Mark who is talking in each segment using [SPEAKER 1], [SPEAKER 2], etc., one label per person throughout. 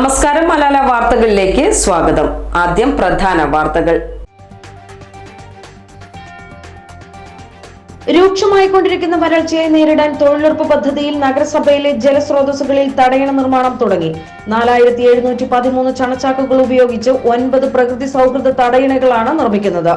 [SPEAKER 1] നമസ്കാരം മലാല വാർത്തകളിലേക്ക് സ്വാഗതം. ആദ്യം പ്രധാന വാർത്തകൾ.
[SPEAKER 2] രൂക്ഷമായി കൊണ്ടിരിക്കുന്ന വരൾച്ചയെ നേരിടാൻ തൊഴിലുറപ്പ് പദ്ധതിയിൽ നഗരസഭയിലെ ജലസ്രോതസ്സുകളിൽ തടയണ നിർമ്മാണം തുടങ്ങി. നാലായിരത്തി എഴുന്നൂറ്റി പതിമൂന്ന് ചണച്ചാക്കുകൾ ഉപയോഗിച്ച് ഒൻപത് പ്രകൃതി സൗഹൃദ തടയണകളാണ് നിർമ്മിക്കുന്നത്.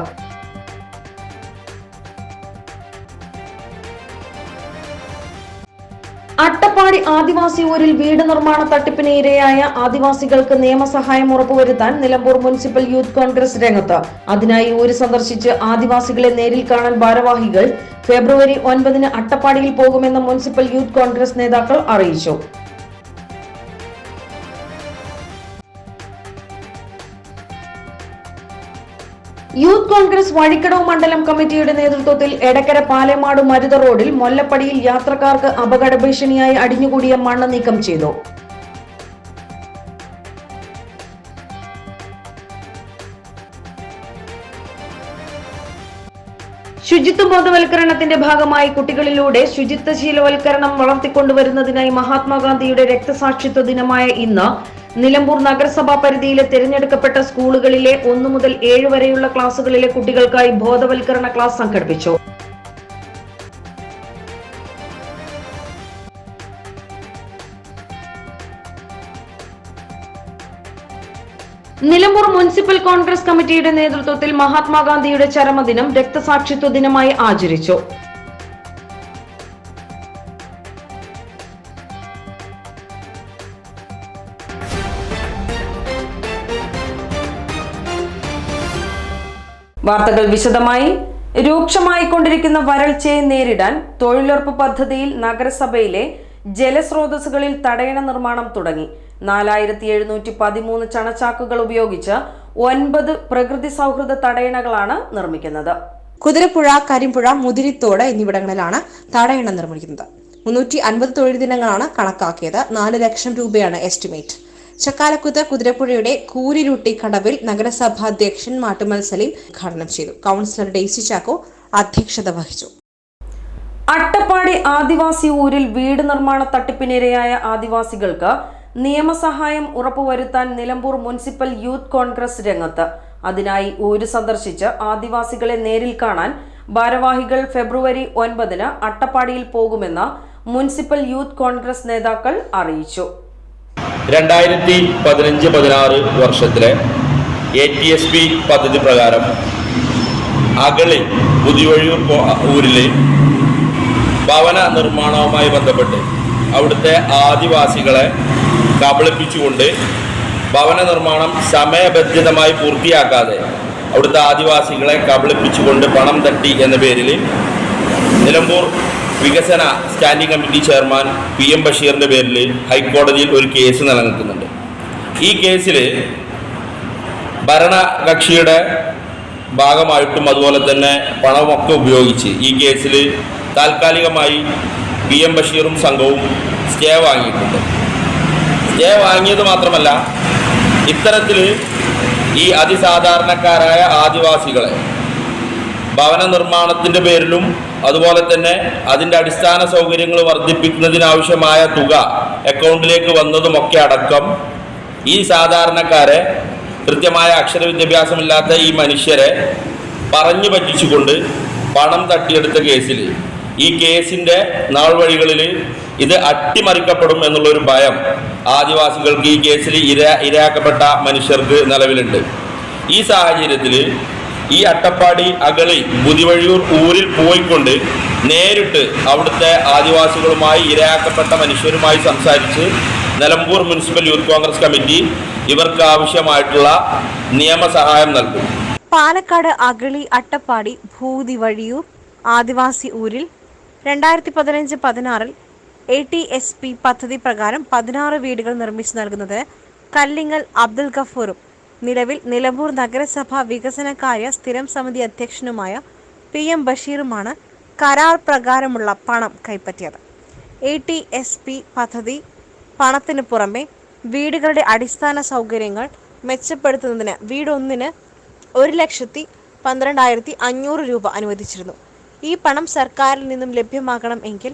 [SPEAKER 2] ആദിവാസി ഊരിൽ വീട് നിർമ്മാണ തട്ടിപ്പിന് ഇരയായ ആദിവാസികൾക്ക് നിയമസഹായം ഉറപ്പുവരുത്താൻ നിലമ്പൂർ മുനിസിപ്പൽ യൂത്ത് കോൺഗ്രസ് രംഗത്ത്. അതിനായി ഊര് സന്ദർശിച്ച് ആദിവാസികളെ നേരിൽ കാണാൻ ഭാരവാഹികൾ ഫെബ്രുവരി ഒൻപതിന് അട്ടപ്പാടിയിൽ പോകുമെന്ന് മുനിസിപ്പൽ യൂത്ത് കോൺഗ്രസ് നേതാക്കൾ അറിയിച്ചു. യൂത്ത് കോൺഗ്രസ് വഴിക്കടവ് മണ്ഡലം കമ്മിറ്റിയുടെ നേതൃത്വത്തിൽ എടക്കര പാലേമാട് മരുത റോഡിൽ മൊല്ലപ്പടിയിൽ യാത്രക്കാർക്ക് അപകട ഭീഷണിയായി അടിഞ്ഞുകൂടിയ മണ്ണ് നീക്കം ചെയ്തു. ശുചിത്വ ബോധവൽക്കരണത്തിന്റെ ഭാഗമായി കുട്ടികളിലൂടെ ശുചിത്വ ശീലവൽക്കരണം വളർത്തിക്കൊണ്ടുവരുന്നതിനായി മഹാത്മാഗാന്ധിയുടെ രക്തസാക്ഷിത്വ ദിനമായ ഇന്ന് നിലമ്പൂർ നഗരസഭാ പരിധിയിലെ തിരഞ്ഞെടുക്കപ്പെട്ട സ്കൂളുകളിലെ ഒന്നു മുതൽ ഏഴ് വരെയുള്ള ക്ലാസുകളിലെ കുട്ടികൾക്കായി ബോധവൽക്കരണ ക്ലാസ് സംഘടിപ്പിച്ചു. നിലമ്പൂർ മുനിസിപ്പൽ കോൺഗ്രസ് കമ്മിറ്റിയുടെ നേതൃത്വത്തിൽ മഹാത്മാഗാന്ധിയുടെ ചരമദിനം രക്തസാക്ഷിത്വ ദിനമായി ആചരിച്ചു.
[SPEAKER 1] വാർത്തകൾ വിശദമായി. രൂക്ഷമായിക്കൊണ്ടിരിക്കുന്ന വരൾച്ചയെ നേരിടാൻ തൊഴിലുറപ്പ് പദ്ധതിയിൽ നഗരസഭയിലെ ജലസ്രോതസ്സുകളിൽ തടയണ നിർമ്മാണം തുടങ്ങി. നാലായിരത്തി എഴുന്നൂറ്റി പതിമൂന്ന് ചണച്ചാക്കുകൾ ഉപയോഗിച്ച് ഒൻപത് പ്രകൃതി സൗഹൃദ തടയണകളാണ് നിർമ്മിക്കുന്നത്.
[SPEAKER 3] കുതിരപ്പുഴ കരിമ്പുഴ മുതിരിത്തോട് എന്നിവിടങ്ങളിലാണ് തടയണ നിർമ്മിക്കുന്നത്. മുന്നൂറ്റി അൻപത് തൊഴിൽ ദിനങ്ങളാണ് കണക്കാക്കിയത്. നാല് ലക്ഷം രൂപയാണ് എസ്റ്റിമേറ്റ്. ചക്കാലക്കുത്ത് കുതിരപ്പുഴയുടെ കൂരിരുട്ടി കടവിൽ നഗരസഭാ അധ്യക്ഷൻ മാട്ടുമൽ സലീം ഉദ്ഘാടനം ചെയ്തു. കൗൺസിലർ ഡെയ്സി ചാക്കോ അധ്യക്ഷത വഹിച്ചു.
[SPEAKER 1] അട്ടപ്പാടി ആദിവാസി ഊരിൽ വീട് നിർമ്മാണ തട്ടിപ്പിനിരയായ ആദിവാസികൾക്ക് നിയമസഹായം ഉറപ്പുവരുത്താൻ നിലമ്പൂർ മുനിസിപ്പൽ യൂത്ത് കോൺഗ്രസ് രംഗത്ത്. അതിനായി ഊര് സന്ദർശിച്ച് ആദിവാസികളെ നേരിൽ കാണാൻ ഭാരവാഹികൾ ഫെബ്രുവരി ഒൻപതിന് അട്ടപ്പാടിയിൽ പോകുമെന്ന് മുനിസിപ്പൽ യൂത്ത് കോൺഗ്രസ് നേതാക്കൾ അറിയിച്ചു.
[SPEAKER 4] രണ്ടായിരത്തി പതിനഞ്ച് പതിനാറ് വർഷത്തിലെ എ ടി എസ് പി പദ്ധതി പ്രകാരം അകളി പുതിയവഴിയൂർ ഊരിൽ ഭവന നിർമ്മാണവുമായി ബന്ധപ്പെട്ട് അവിടുത്തെ ആദിവാസികളെ കബളിപ്പിച്ചുകൊണ്ട് ഭവന നിർമ്മാണം സമയബന്ധിതമായി പൂർത്തിയാക്കാതെ അവിടുത്തെ ആദിവാസികളെ കബളിപ്പിച്ചുകൊണ്ട് പണം തട്ടി എന്ന പേരിൽ നിലമ്പൂർ വികസന standing committee chairman P M ബഷീറിന്റെ പേരിൽ ഹൈക്കോടതിയിൽ ഒരു കേസ് നിലനിൽക്കുന്നുണ്ട്. ഈ കേസിൽ ഭരണകക്ഷിയുടെ ഭാഗമായിട്ടും അതുപോലെ തന്നെ പണമൊക്കെ ഉപയോഗിച്ച് ഈ കേസിൽ താൽക്കാലികമായി പി എം ബഷീറും സംഘവും സ്റ്റേ വാങ്ങിയിട്ടുണ്ട്. സ്റ്റേ വാങ്ങിയത് മാത്രമല്ല ഇത്തരത്തിൽ ഈ അതിസാധാരണക്കാരായ ആദിവാസികളെ ഭവന നിർമ്മാണത്തിന്റെ പേരിലും അതുപോലെ തന്നെ അതിന്റെ അടിസ്ഥാന സൗകര്യങ്ങൾ വർദ്ധിപ്പിക്കുന്നതിനാവശ്യമായ തുക അക്കൗണ്ടിലേക്ക് വന്നതുമൊക്കെ അടക്കം ഈ സാധാരണക്കാരെ കൃത്യമായ അക്ഷര വിദ്യാഭ്യാസമില്ലാത്ത ഈ മനുഷ്യരെ പറഞ്ഞു പറ്റിച്ചുകൊണ്ട് പണം തട്ടിയെടുത്ത കേസിൽ ഈ കേസിന്റെ നാൾ വഴികളിൽ ഇത് അട്ടിമറിക്കപ്പെടും എന്നുള്ളൊരു ഭയം ആദിവാസികൾക്ക് ഈ കേസിൽ ഇര ഇരയാക്കപ്പെട്ട മനുഷ്യർക്ക് നിലവിലുണ്ട്. ഈ സാഹചര്യത്തിൽ ഈ അട്ടപ്പാടി അകളി ബുദിവഴിയൂർ ഊരിൽ പോയിക്കൊണ്ട് നേരിട്ട് അവിടുത്തെ ആദിവാസികളുമായി ഇരയാക്കപ്പെട്ട മനുഷ്യരുമായി സംസാരിച്ച് Nilambur municipal youth Congress committee ഇവർക്ക് ആവശ്യമായിട്ടുള്ള നിയമസഹായം നൽകും.
[SPEAKER 3] പാലക്കാട് അഗളി അട്ടപ്പാടി ഭൂതി വഴിയൂർ ആദിവാസി ഊരിൽ രണ്ടായിരത്തി പതിനഞ്ച് പതിനാറിൽ എ ടി എസ് പി പദ്ധതി പ്രകാരം പതിനാറ് വീടുകൾ നിർമ്മിച്ചു നൽകുന്നത് കല്ലിങ്ങൽ അബ്ദുൽ ഗഫൂറും നിലവിൽ നിലമ്പൂർ നഗരസഭ വികസനകാര്യ സ്ഥിരം സമിതി അധ്യക്ഷനുമായ പി എം ബഷീറുമാണ് കരാർ പ്രകാരമുള്ള പണം കൈപ്പറ്റിയത്. എ ടി എസ് പി പദ്ധതി പണത്തിന് പുറമെ വീടുകളുടെ അടിസ്ഥാന സൗകര്യങ്ങൾ മെച്ചപ്പെടുത്തുന്നതിന് വീടൊന്നിന് ഒരു ലക്ഷത്തി പന്ത്രണ്ടായിരത്തി അഞ്ഞൂറ് രൂപ അനുവദിച്ചിരുന്നു. ഈ പണം സർക്കാരിൽ നിന്നും ലഭ്യമാകണം എങ്കിൽ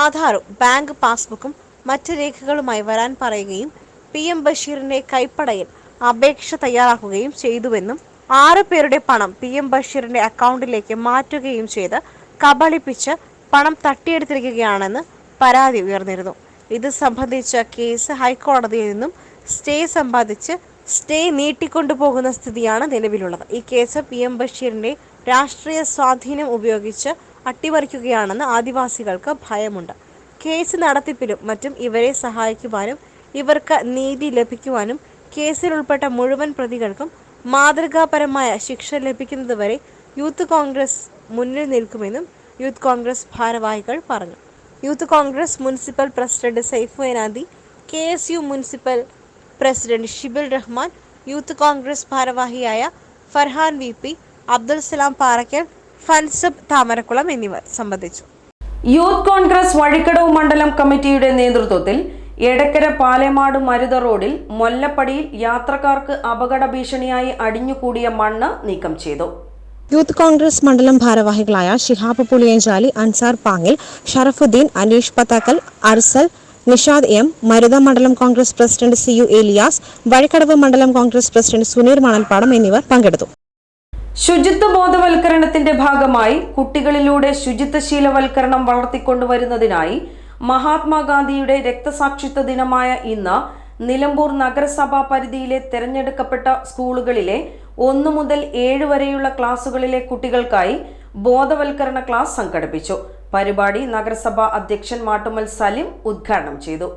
[SPEAKER 3] ആധാറും ബാങ്ക് പാസ്ബുക്കും മറ്റ് രേഖകളുമായി വരാൻ പറയുകയും പി എം ബഷീറിന്റെ കൈപ്പടയിൽ അപേക്ഷ തയ്യാറാക്കുകയും ചെയ്തുവെന്നും ആറ് പേരുടെ പണം പി എം ബഷീറിന്റെ അക്കൗണ്ടിലേക്ക് മാറ്റുകയും ചെയ്ത് കബളിപ്പിച്ച് പണം തട്ടിയെടുത്തിരിക്കുകയാണെന്ന് പരാതി ഉയർന്നിരുന്നു. ഇത് സംബന്ധിച്ച കേസ് ഹൈക്കോടതിയിൽ നിന്നും സ്റ്റേ സമ്പാദിച്ച് സ്റ്റേ നീട്ടിക്കൊണ്ടുപോകുന്ന സ്ഥിതിയാണ് നിലവിലുള്ളത്. ഈ കേസ് പി എം ബഷീറിന്റെ രാഷ്ട്രീയ സ്വാധീനം ഉപയോഗിച്ച് അട്ടിമറിക്കുകയാണെന്ന് ആദിവാസികൾക്ക് ഭയമുണ്ട്. കേസ് നടത്തിപ്പിലും മറ്റും ഇവരെ സഹായിക്കുവാനും ഇവർക്ക് നീതി ലഭിക്കുവാനും കേസിൽ ഉൾപ്പെട്ട മുഴുവൻ പ്രതികൾക്കും മാതൃകാപരമായ ശിക്ഷ ലഭിക്കുന്നതുവരെ യൂത്ത് കോൺഗ്രസ് മുന്നിൽ നിൽക്കുമെന്നും യൂത്ത് കോൺഗ്രസ് ഭാരവാഹികൾ പറഞ്ഞു. Youth Congress municipal president Saifu Enadi K S U municipal president Shibil Rahman youth Congress ഭാരവാഹിയായ Farhan V P Abdul Salam Parakkal ഫൻസബ് Thamarakkulam എന്നിവർ സംബന്ധിച്ചു.
[SPEAKER 1] യൂത്ത് കോൺഗ്രസ് വഴിക്കടവ് മണ്ഡലം കമ്മിറ്റിയുടെ നേതൃത്വത്തിൽ എടക്കര പാലേമാട് മരുത റോഡിൽ മൊല്ലപ്പടിയിൽ യാത്രക്കാർക്ക് അപകട ഭീഷണിയായി അടിഞ്ഞുകൂടിയ മണ്ണ് നീക്കം ചെയ്തു.
[SPEAKER 3] യൂത്ത് കോൺഗ്രസ് മണ്ഡലം ഭാരവാഹികളായ ഷിഹാബ് പുളിയഞ്ചാലി അൻസാർ പാങ്ങിൽ ഷറഫുദ്ദീൻ അനീഷ് പത്താക്കൽ അർസൽ നിഷാദ് എം മരുത മണ്ഡലം Congress president C U Elias Vazhikkadavu മണ്ഡലം കോൺഗ്രസ് പ്രസിഡന്റ് സുനീർ മണൽപ്പാടം എന്നിവർ പങ്കെടുത്തു.
[SPEAKER 1] ശുചിത്വ ബോധവൽക്കരണത്തിന്റെ ഭാഗമായി കുട്ടികളിലൂടെ ശുചിത്വശീലവൽക്കരണം വളർത്തിക്കൊണ്ടുവരുന്നതിനായി മഹാത്മാഗാന്ധിയുടെ രക്തസാക്ഷിത്വ ദിനമായ ഇന്ന് നിലമ്പൂർ നഗരസഭാ പരിധിയിലെ തിരഞ്ഞെടുക്കപ്പെട്ട സ്കൂളുകളിലെ ഒന്നു മുതൽ ഏഴ് വരെയുള്ള ക്ലാസുകളിലെ കുട്ടികൾക്കായി ബോധവൽക്കരണ ക്ലാസ് സംഘടിപ്പിച്ചു. പരിപാടി നഗരസഭാ അധ്യക്ഷൻ മാട്ടുമൽ സലിം ഉദ്ഘാടനം ചെയ്തു.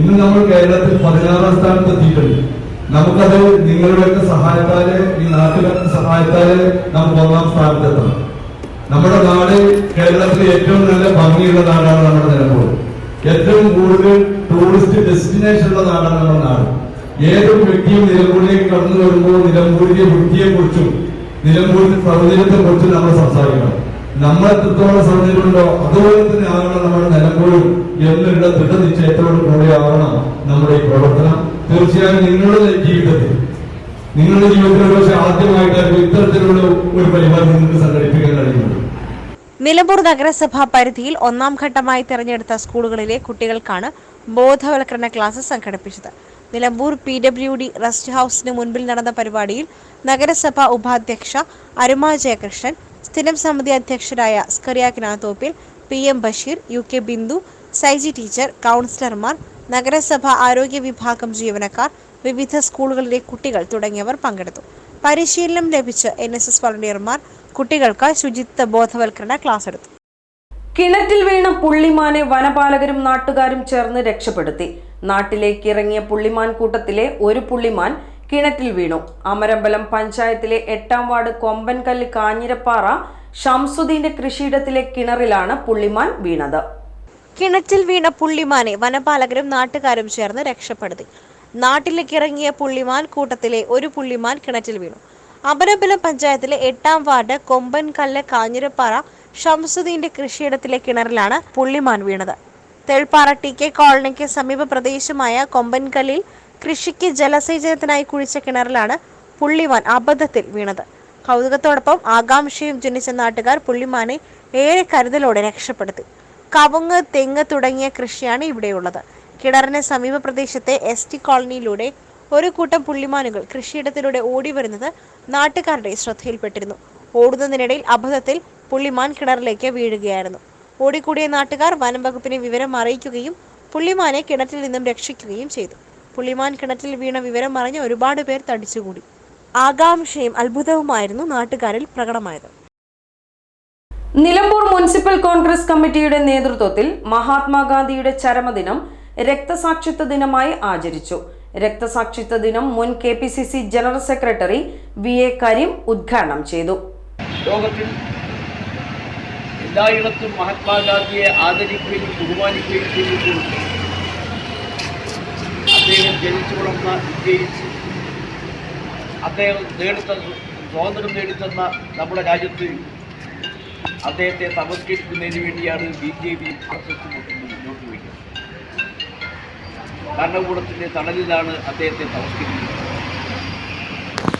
[SPEAKER 5] ഇന്ന് നമ്മൾ കേരളത്തിൽ പതിനാറാം സ്ഥാനത്ത് എത്തിയിട്ടുണ്ട്. നമുക്കത് നിങ്ങളുടെ സഹായത്താൽ ഈ നാട്ടുകാരുടെ സഹായത്താൽ നമുക്ക് ഒന്നാം സ്ഥാനത്തെത്തണം നമ്മുടെ നാട് കേരളത്തിലെ ഏറ്റവും നല്ല ഭംഗിയുള്ള നാടാണ് നമ്മുടെ നിലമ്പൂർ. ഏറ്റവും കൂടുതൽ ടൂറിസ്റ്റ് ഡെസ്റ്റിനേഷൻ ഉള്ള നാടാണ് നമ്മുടെ നാട്. ഏതൊരു വ്യക്തിയും നിലമ്പൂരിലേക്ക് കടന്നു വരുമ്പോൾ നിലമ്പൂരിന്റെ വൃത്തിയെ കുറിച്ചും നിലമ്പൂരിന്റെ സൗന്ദര്യത്തെ കുറിച്ചും നമ്മൾ സംസാരിക്കണം. നമ്മൾ എത്രത്തോളം സൗന്ദര്യമുണ്ടോ അതുപോലെ തന്നെ ആകണം നമ്മുടെ നിലമ്പൂരും എന്നുള്ള ദൃഢനിശ്ചയത്തോടു കൂടി ആവണം നമ്മുടെ ഈ പ്രവർത്തനം. തീർച്ചയായും നിങ്ങളുടെ ജീവിതത്തിൽ നിങ്ങളുടെ ജീവിതത്തിൽ പക്ഷേ ആദ്യമായിട്ട് ഇത്തരത്തിലുള്ള ഒരു പരിപാടി നിങ്ങൾക്ക് സംഘടിപ്പിക്കാൻ കഴിയുന്നത്
[SPEAKER 3] നിലമ്പൂർ നഗരസഭാ പരിധിയിൽ ഒന്നാം ഘട്ടമായി തിരഞ്ഞെടുത്ത സ്കൂളുകളിലെ കുട്ടികൾക്കാണ് ബോധവൽക്കരണ ക്ലാസ് സംഘടിപ്പിച്ചത്. Nilambur P W D rest ഹൌസിന് മുൻപിൽ നടന്ന പരിപാടിയിൽ നഗരസഭാ ഉപാധ്യക്ഷ അരുമ ജയകൃഷ്ണൻ സ്ഥിരം സമിതി അധ്യക്ഷരായ Scariakinathoppil P M Basheer U K Bindu Saiji teacher കൗൺസിലർമാർ നഗരസഭ ആരോഗ്യ വിഭാഗം ജീവനക്കാർ വിവിധ സ്കൂളുകളിലെ കുട്ടികൾ തുടങ്ങിയവർ പങ്കെടുത്തു. പരിശീലനം ലഭിച്ച എൻ എസ് എസ് വളണ്ടിയർമാർ കുട്ടികൾക്ക് ശുചിത്വ ബോധവൽക്കരണ ക്ലാസ് എടുത്തു.
[SPEAKER 1] കിണറ്റിൽ വീണ പുള്ളിമാനെ വനപാലകരും നാട്ടുകാരും ചേർന്ന് രക്ഷപ്പെടുത്തി. നാട്ടിലേക്ക് ഇറങ്ങിയ പുള്ളിമാൻ കൂട്ടത്തിലെ ഒരു പുള്ളിമാൻ കിണറ്റിൽ വീണു. അമരമ്പലം പഞ്ചായത്തിലെ എട്ടാം വാർഡ് കൊമ്പൻകല്ല് കാഞ്ഞിരപ്പാറ ഷംസുദ്ദീന്റെ കൃഷിയിടത്തിലെ കിണറിലാണ് പുള്ളിമാൻ വീണത്.
[SPEAKER 3] കിണറ്റിൽ വീണ പുള്ളിമാനെ വനപാലകരും നാട്ടുകാരും ചേർന്ന് രക്ഷപ്പെടുത്തി. നാട്ടിലേക്ക് ഇറങ്ങിയ പുള്ളിമാൻ കൂട്ടത്തിലെ ഒരു പുള്ളിമാൻ കിണറ്റിൽ വീണു. അമരമ്പലം പഞ്ചായത്തിലെ എട്ടാം വാർഡ് കൊമ്പൻകല്ല് കാഞ്ഞിരപ്പാറ ഷംസുദ്ദീന്റെ കൃഷിയിടത്തിലെ കിണറിലാണ് പുള്ളിമാൻ വീണത്. തെൾപ്പാറ ടി കെ കോളനിക്ക് സമീപ പ്രദേശമായ കൊമ്പൻകല്ലിൽ കൃഷിക്ക് ജലസേചനത്തിനായി കുഴിച്ച കിണറിലാണ് പുള്ളിമാൻ അബദ്ധത്തിൽ വീണത്. കൗതുകത്തോടൊപ്പം ആകാംക്ഷയും ജനിച്ച നാട്ടുകാർ പുള്ളിമാനെ ഏറെ കരുതലോടെ രക്ഷപ്പെടുത്തി. കവുങ്ങ് തെങ്ങ് തുടങ്ങിയ കൃഷിയാണ് ഇവിടെയുള്ളത്. കിണറിന് സമീപ പ്രദേശത്തെ എസ് ടി കോളനിയിലൂടെ ഒരു കൂട്ടം പുള്ളിമാനുകൾ കൃഷിയിടത്തിലൂടെ ഓടി വരുന്നത് നാട്ടുകാരുടെ ശ്രദ്ധയിൽപ്പെട്ടിരുന്നു. ഓടുന്നതിനിടയിൽ അബദ്ധത്തിൽ പുള്ളിമാൻ കിണറിലേക്ക് വീഴുകയായിരുന്നു. ഓടിക്കൂടിയ നാട്ടുകാർ വനം വകുപ്പിനെ വിവരം അറിയിക്കുകയും പുള്ളിമാനെ കിണറ്റിൽ നിന്നും രക്ഷിക്കുകയും ചെയ്തു. പുള്ളിമാൻ കിണറ്റിൽ വീണ വിവരം അറിഞ്ഞ് ഒരുപാട് പേർ തടിച്ചുകൂടി. ആകാംക്ഷയും അത്ഭുതവുമായിരുന്നു നാട്ടുകാരിൽ പ്രകടമായത്.
[SPEAKER 1] നിലമ്പൂർ മുനിസിപ്പൽ കോൺഗ്രസ് കമ്മിറ്റിയുടെ നേതൃത്വത്തിൽ മഹാത്മാഗാന്ധിയുടെ ചരമദിനം രക്തസാക്ഷിത്വ ദിനമായി ആചരിച്ചു. രക്തസാക്ഷിത്വ ദിനം മുൻ K P C C general secretary V A Kareem ഉദ്ഘാടനം ചെയ്തു.
[SPEAKER 6] ലോകത്തിൽ എല്ലായിടത്തും മഹാത്മാഗാന്ധിയെ ആദരിക്കുകയും ബഹുമാനിക്കുകയും ചെയ്തിട്ടുണ്ട് അദ്ദേഹം ജനിച്ചു വളർന്ന ഇന്ത്യയിൽ അദ്ദേഹം നേടിത്തന്ന സ്വാതന്ത്ര്യം നേടിത്തന്ന നമ്മുടെ രാജ്യത്ത് അദ്ദേഹത്തെ തമസ്കരിക്കുന്നതിന് വേണ്ടിയാണ് ബി ജെ പി ആർ ഭരണകൂടത്തിന്റെ തണലിലാണ് അദ്ദേഹത്തെ തമസ്കരിക്കുന്നത്.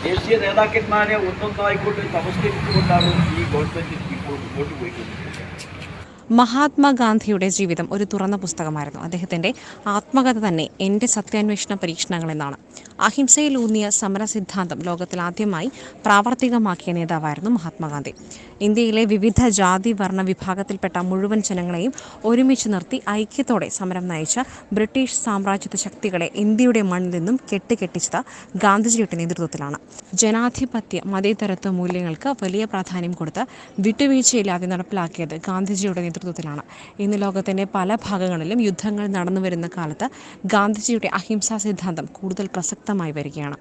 [SPEAKER 6] ദേശീയ നേതാക്കന്മാരെ ഒന്നൊന്നായിക്കൊണ്ട് തമസ്കരിച്ചുകൊണ്ടാണ് ഈ ഗവൺമെന്റ് ഇപ്പോൾ മുന്നോട്ട് പോയിക്കൊണ്ടിരിക്കുന്നത്.
[SPEAKER 3] മഹാത്മാഗാന്ധിയുടെ ജീവിതം ഒരു തുറന്ന പുസ്തകമായിരുന്നു. അദ്ദേഹത്തിന്റെ ആത്മകഥ തന്നെ എന്റെ സത്യാന്വേഷണ പരീക്ഷണങ്ങൾ എന്നാണ് അഹിംസയിലൂന്നിയ സമര സിദ്ധാന്തം ലോകത്തിൽ ആദ്യമായി പ്രാവർത്തികമാക്കിയ നേതാവായിരുന്നു മഹാത്മാഗാന്ധി. ഇന്ത്യയിലെ വിവിധ ജാതി വർണ വിഭാഗത്തിൽപ്പെട്ട മുഴുവൻ ജനങ്ങളെയും ഒരുമിച്ച് നിർത്തി ഐക്യത്തോടെ സമരം നയിച്ച ബ്രിട്ടീഷ് സാമ്രാജ്യത്വ ശക്തികളെ ഇന്ത്യയുടെ മണ്ണിൽ നിന്നും കെട്ടിക്കെട്ടിച്ചത് ഗാന്ധിജിയുടെ നേതൃത്വത്തിലാണ്. ജനാധിപത്യ മതേതരത്വ മൂല്യങ്ങൾക്ക് വലിയ പ്രാധാന്യം കൊടുത്ത് വിട്ടുവീഴ്ചയില്ലാതെ നടപ്പിലാക്കിയത് ഗാന്ധിജിയുടെ നേതൃത്വത്തിലാണ്. ഇന്ന് ലോകത്തിന്റെ പല ഭാഗങ്ങളിലും യുദ്ധങ്ങൾ നടന്നു വരുന്ന കാലത്ത് ഗാന്ധിജിയുടെ അഹിംസാ സിദ്ധാന്തം കൂടുതൽ പ്രസക്തമായി വരികയാണ്.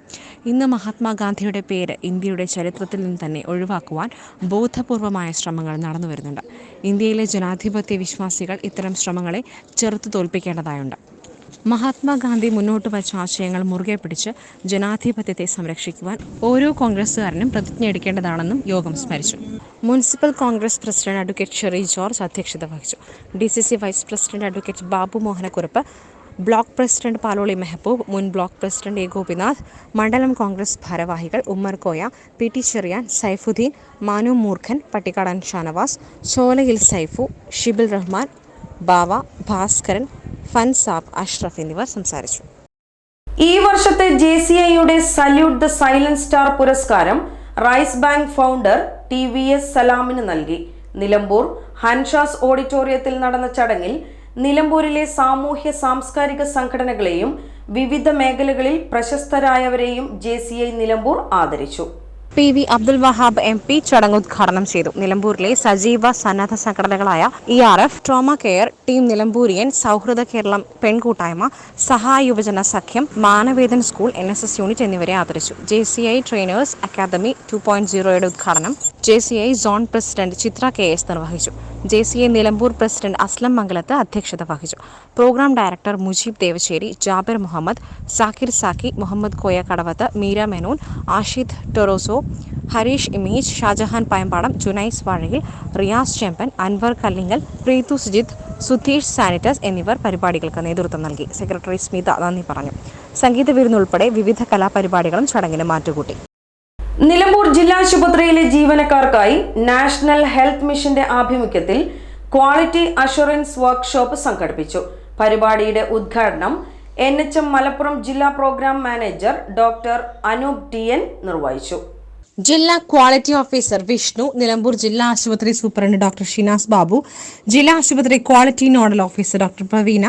[SPEAKER 3] ഇന്ന് മഹാത്മാഗാന്ധിയുടെ പേര് ഇന്ത്യയുടെ ചരിത്രത്തിൽ നിന്ന് തന്നെ ഒഴിവാക്കുവാൻ ബോധപൂർവമായ ശ്രമങ്ങൾ നടന്നു വരുന്നുണ്ട്. ഇന്ത്യയിലെ ജനാധിപത്യ വിശ്വാസികൾ ഇത്തരം ശ്രമങ്ങളെ ചെറുത്തു തോൽപ്പിക്കേണ്ടതായുണ്ട്. മഹാത്മാഗാന്ധി മുന്നോട്ട് വച്ച ആശയങ്ങൾ മുറുകെ പിടിച്ച് ജനാധിപത്യത്തെ സംരക്ഷിക്കുവാൻ ഓരോ കോൺഗ്രസ്സുകാരനും പ്രതിജ്ഞ എടുക്കേണ്ടതാണെന്നും യോഗം സ്മരിച്ചു. Municipal Congress president advocate Sherry George അധ്യക്ഷത വഹിച്ചു. D C C vice president advocate Babu Mohanakkurup block president Paloli Mehboob മുൻ ബ്ലോക്ക് പ്രസിഡന്റ് എ ഗോപിനാഥ് മണ്ഡലം കോൺഗ്രസ് ഭാരവാഹികൾ ഉമ്മർ കോയ പി ടി ചെറിയാൻ സൈഫുദ്ദീൻ മാനു മൂർഖൻ പട്ടിക്കാടൻ ഷാനവാസ് ചോലയിൽ സൈഫു ഷിബിൽ റഹ്മാൻ ബാവ ഭാസ്കരൻ ഫൻസാബ് അഷ്റഫ് എന്നിവർ സംസാരിച്ചു.
[SPEAKER 1] ഈ വർഷത്തെ ജെ സി ഐയുടെ സല്യൂട്ട് ദ സൈലന്റ് സ്റ്റാർ പുരസ്കാരം rice bank founder T V S സലാമിന് നൽകി. നിലമ്പൂർ ഹൻഷാസ് ഓഡിറ്റോറിയത്തിൽ നടന്ന ചടങ്ങിൽ നിലമ്പൂരിലെ സാമൂഹ്യ സാംസ്കാരിക സംഘടനകളെയും വിവിധ മേഖലകളിൽ പ്രശസ്തരായവരെയും ജെ നിലമ്പൂർ ആദരിച്ചു.
[SPEAKER 3] P V Abdul Wahab M P ചടങ്ങ് ഉദ്ഘാടനം ചെയ്തു. നിലമ്പൂരിലെ സജീവ സന്നദ്ധ സംഘടനകളായ E R F trauma care team Nilamburian സൗഹൃദ കേരളം പെൺകൂട്ടായ്മ സഹായ യുവജന സഖ്യം മാനവേദൻ സ്കൂൾ എൻ യൂണിറ്റ് എന്നിവരെ ആദരിച്ചു. J trainers academy two point സീറോയുടെ ഉദ്ഘാടനം J C I zone president Chitra K S നിർവഹിച്ചു. J C I Nilambur president Aslam Mangalath അധ്യക്ഷത വഹിച്ചു. പ്രോഗ്രാം ഡയറക്ടർ മുജീബ് ദേവശ്ശേരി ജാബിർ മുഹമ്മദ് സാക്കിർ സാക്കി മുഹമ്മദ് കോയ കടവത്ത് മീര മെനൂൻ ആഷിദ് ടൊറോസോ ഹരീഷ് ഇമീജ് ഷാജഹാൻ പയമ്പാടം ജുനൈസ് വാഴയിൽ റിയാസ് ചെമ്പൻ അൻവർ കല്ലിങ്ങൽ പ്രീതു സുജിത് സുധീഷ് സാനിറ്റസ് എന്നിവർ പരിപാടികൾക്ക് നേതൃത്വം നൽകി. സെക്രട്ടറി സ്മിത നന്ദി പറഞ്ഞു. സംഗീത വിരുന്നുൾപ്പെടെ വിവിധ കലാപരിപാടികളും ചടങ്ങിന് മാറ്റുകൂട്ടി.
[SPEAKER 1] നിലമ്പൂർ ജില്ലാ ആശുപത്രിയിലെ ജീവനക്കാർക്കായി നാഷണൽ ഹെൽത്ത് മിഷന്റെ ആഭിമുഖ്യത്തിൽ ക്വാളിറ്റി അഷുറൻസ് വർക്ക്ഷോപ്പ് സംഘടിപ്പിച്ചു. പരിപാടിയുടെ ഉദ്ഘാടനം എൻ എച്ച് എം മലപ്പുറം ജില്ലാ programme manager doctor Anoop T N നിർവഹിച്ചു.
[SPEAKER 3] ജില്ലാ ക്വാളിറ്റി ഓഫീസർ വിഷ്ണു നിലമ്പൂർ ജില്ലാ ആശുപത്രി സൂപ്രണ്ട് ഡോക്ടർ ഷിനാസ് ബാബു ജില്ലാ ആശുപത്രി quality nodal officer doctor Praveena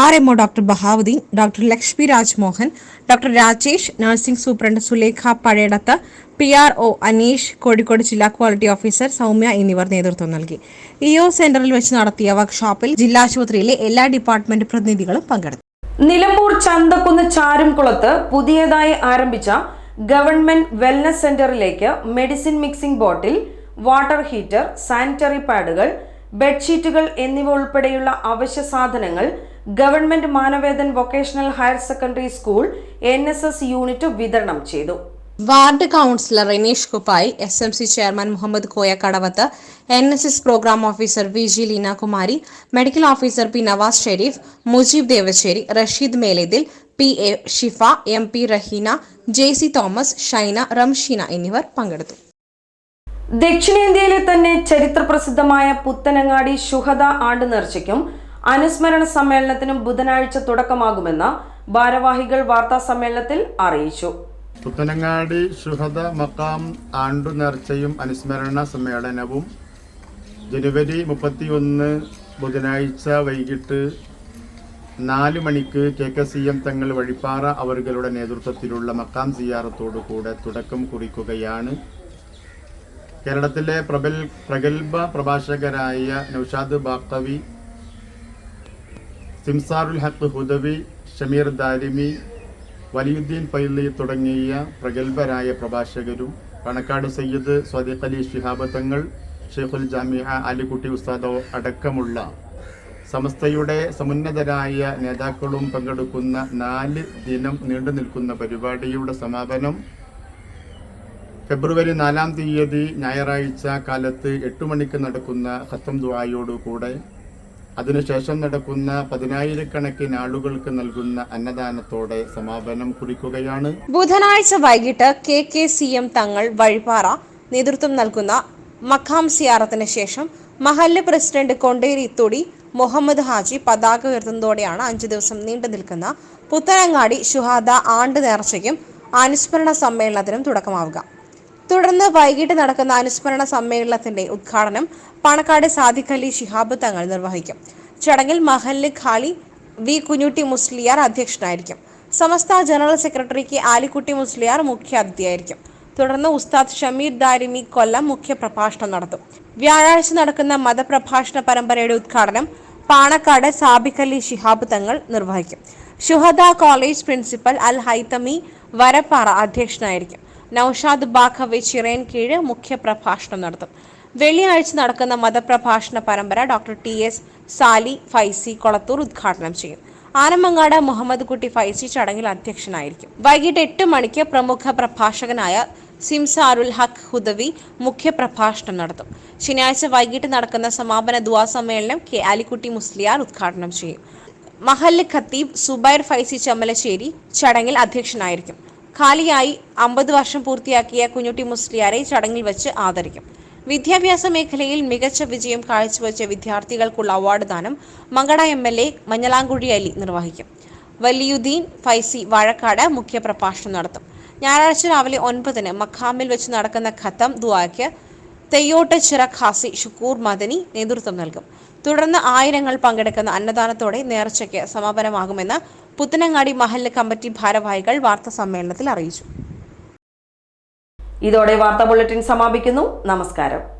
[SPEAKER 3] R MO doctor Bahauddin doctor Lakshmi Rajmohan doctor Rajesh nursing superintendent Sulekha Pazhayadath P R O Aneesh Kozhikode ജില്ലാ quality officer Soumya എന്നിവർ നേതൃത്വം നൽകി. ഇ ഒ സെന്ററിൽ വെച്ച് നടത്തിയ വർക്ക്ഷോപ്പിൽ ജില്ലാശുപത്രിയിലെ എല്ലാ ഡിപ്പാർട്ട്മെന്റ് പ്രതിനിധികളും പങ്കെടുത്തു.
[SPEAKER 1] നിലമ്പൂർ ചന്തക്കുന്ന് ചാരുംകുളത്ത് പുതിയതായി ആരംഭിച്ച ഗവൺമെന്റ് വെൽനസ് സെന്ററിലേക്ക് medicine mixing bottle water heater sanitary പാഡുകൾ ബെഡ്ഷീറ്റുകൾ എന്നിവ ഉൾപ്പെടെയുള്ള അവശ്യ സാധനങ്ങൾ government Manavedan vocational higher secondary school N unit വിതരണം ചെയ്തു.
[SPEAKER 3] Ward councillor Rineesh Kuppayi S M C chairman Muhammad Koya Kadavath N S S programme officer V G Leenakumari medical officer P Navas Sherif Mujeeb Devasseri Rasheed Melethil P A Shifa M P Raheena J C Thomas Shaina Ramsheena എന്നിവർ പങ്കെടുത്തു.
[SPEAKER 1] ദക്ഷിണേന്ത്യയിലെ തന്നെ ചരിത്രപ്രസിദ്ധമായ പുത്തനങ്ങാടി ശുഹദ ആണ്ട് നേർച്ചയ്ക്കും അനുസ്മരണ സമ്മേളനത്തിനും ബുധനാഴ്ച തുടക്കമാകുമെന്ന് ഭാരവാഹികൾ വാർത്താ സമ്മേളനത്തിൽ അറിയിച്ചു.
[SPEAKER 7] പുത്തനങ്ങാടി ശുഹദ മക്കാം ആണ്ടു നേർച്ചയും അനുസ്മരണ സമ്മേളനവും ജനുവരി മുപ്പത്തിയൊന്ന് ബുധനാഴ്ച വൈകിട്ട് നാല് മണിക്ക് കെ കെ സി എം തങ്ങൾ വഴിപ്പാറ അവരുടെ നേതൃത്വത്തിലുള്ള മക്കാം സിയാറത്തോടു കൂടെ തുടക്കം കുറിക്കുകയാണ്. കേരളത്തിലെ പ്രബൽ പ്രഗത്ഭ പ്രഭാഷകരായ നൌഷാദ് ബാക്കവി സിംസാറുൽ ഹക്ക് ഹുദവി ഷമീർ ദാരിമി വലിയുദ്ദീൻ പൈലി തുടങ്ങിയ പ്രഗത്ഭരായ പ്രഭാഷകരും പണക്കാട് സയ്യിദ് സ്വദീഖ് അലി ഷിഹാബ് തങ്ങൾ ഷെയ്ഖുൽ ജാമിയ അലിക്കുട്ടി ഉസ്താദോ അടക്കമുള്ള സമസ്തയുടെ സമുന്നതരായ നേതാക്കളും പങ്കെടുക്കുന്ന നാല് ദിനം നീണ്ടു നിൽക്കുന്ന പരിപാടിയുടെ സമാപനം ഫെബ്രുവരി നാലാം തീയതി ഞായറാഴ്ച കാലത്ത് എട്ട് മണിക്ക് നടക്കുന്ന ഖത്തം ദുആയോടുകൂടെ അതിനുശേഷം നടക്കുന്ന പതിനായിരക്കണക്കിന് ആളുകൾക്ക് നൽകുന്ന അന്നദാനത്തോടെ സമാപനം കുറിക്കുകയാണ്.
[SPEAKER 3] ബുധനാഴ്ച വൈകിട്ട് കെ കെ സി എം തങ്ങൾ വഴിപ്പാറ നേതൃത്വം നൽകുന്ന മഖാം സിയാറത്തിന് ശേഷം മഹല്ല് പ്രസിഡന്റ് കൊണ്ടേരി തൊടി മുഹമ്മദ് ഹാജി പതാക ഉയർത്തുന്നതോടെയാണ് അഞ്ചു ദിവസം നീണ്ടു നിൽക്കുന്ന പുത്തനങ്ങാടി ഷുഹാദ ആണ്ട് നേർച്ചയ്ക്കും അനുസ്മരണ സമ്മേളനത്തിനും തുടക്കമാവുക. തുടർന്ന് വൈകിട്ട് നടക്കുന്ന അനുസ്മരണ സമ്മേളനത്തിന്റെ ഉദ്ഘാടനം പാണക്കാട് സാദിഖലി ശിഹാബ് തങ്ങൾ നിർവഹിക്കും. ചടങ്ങിൽ മഹല്ല് ഖാലി വി കുഞ്ഞുട്ടി മുസ്ലിയാർ അധ്യക്ഷനായിരിക്കും. Samastha general secretary K Alikkutty Musliyar മുഖ്യാതിഥിയായിരിക്കും. തുടർന്ന് ഉസ്താദ് ഷമീർ ദാരിമി കൊല്ലം മുഖ്യപ്രഭാഷണം നടത്തും. വ്യാഴാഴ്ച നടക്കുന്ന മതപ്രഭാഷണ പരമ്പരയുടെ ഉദ്ഘാടനം പാണക്കാട് സാബിഖലി ശിഹാബ് തങ്ങൾ നിർവഹിക്കും. ഷുഹദ കോളേജ് പ്രിൻസിപ്പൽ അൽ ഹൈത്തമി വരപ്പാറ അധ്യക്ഷനായിരിക്കും. നൌഷാദ് ബാഖവി ചിറയൻ കീഴ് മുഖ്യപ്രഭാഷണം നടത്തും. വെള്ളിയാഴ്ച നടക്കുന്ന മതപ്രഭാഷണ പരമ്പര doctor T S Sali Faizy Kolathur ഉദ്ഘാടനം ചെയ്യും. ആനമങ്ങാട് മുഹമ്മദ് കുട്ടി ഫൈസി ചടങ്ങിൽ അധ്യക്ഷനായിരിക്കും. വൈകിട്ട് എട്ട് മണിക്ക് പ്രമുഖ പ്രഭാഷകനായ സിംസാറുൽ ഹഖ് ഹുദവി മുഖ്യപ്രഭാഷണം നടത്തും. ശനിയാഴ്ച വൈകിട്ട് നടക്കുന്ന സമാപന ദുവാ സമ്മേളനം കെ അലിക്കുട്ടി മുസ്ലിയാർ ഉദ്ഘാടനം ചെയ്യും. മഹല്ല് ഖത്തീബ് സുബൈർ ഫൈസി ചമ്മലശ്ശേരി ചടങ്ങിൽ അധ്യക്ഷനായിരിക്കും. ഖാലിയായി അമ്പത് വർഷം പൂർത്തിയാക്കിയ കുഞ്ഞുട്ടി മുസ്ലിയാരെ ചടങ്ങിൽ വെച്ച് ആദരിക്കും. വിദ്യാഭ്യാസ മേഖലയിൽ മികച്ച വിജയം കാഴ്ചവെച്ച വിദ്യാർത്ഥികൾക്കുള്ള അവാർഡ് ദാനം Mankada M L A Manjalamkuzhi Ali നിർവഹിക്കും. വലിയുദ്ദീൻ ഫൈസി വാഴക്കാട് മുഖ്യപ്രഭാഷണം നടത്തും. ഞായറാഴ്ച രാവിലെ ഒൻപതിന് മഖാമിൽ വെച്ച് നടക്കുന്ന ഖത്തം ദുവാക്ക് തെയ്യോട്ട് ചിറ ഖാസി ഷുക്കൂർ മദനി നേതൃത്വം നൽകും. തുടർന്ന് ആയിരങ്ങൾ പങ്കെടുക്കുന്ന അന്നദാനത്തോടെ നേർച്ചയ്ക്ക് സമാപനമാകുമെന്ന് പുത്തനങ്ങാടി മഹല്ല് കമ്മിറ്റി ഭാരവാഹികൾ വാർത്താ സമ്മേളനത്തിൽ അറിയിച്ചു.
[SPEAKER 1] ഇതോടെ വാർത്താ ബുള്ളറ്റിൻ സമാപിക്കുന്നു. നമസ്കാരം.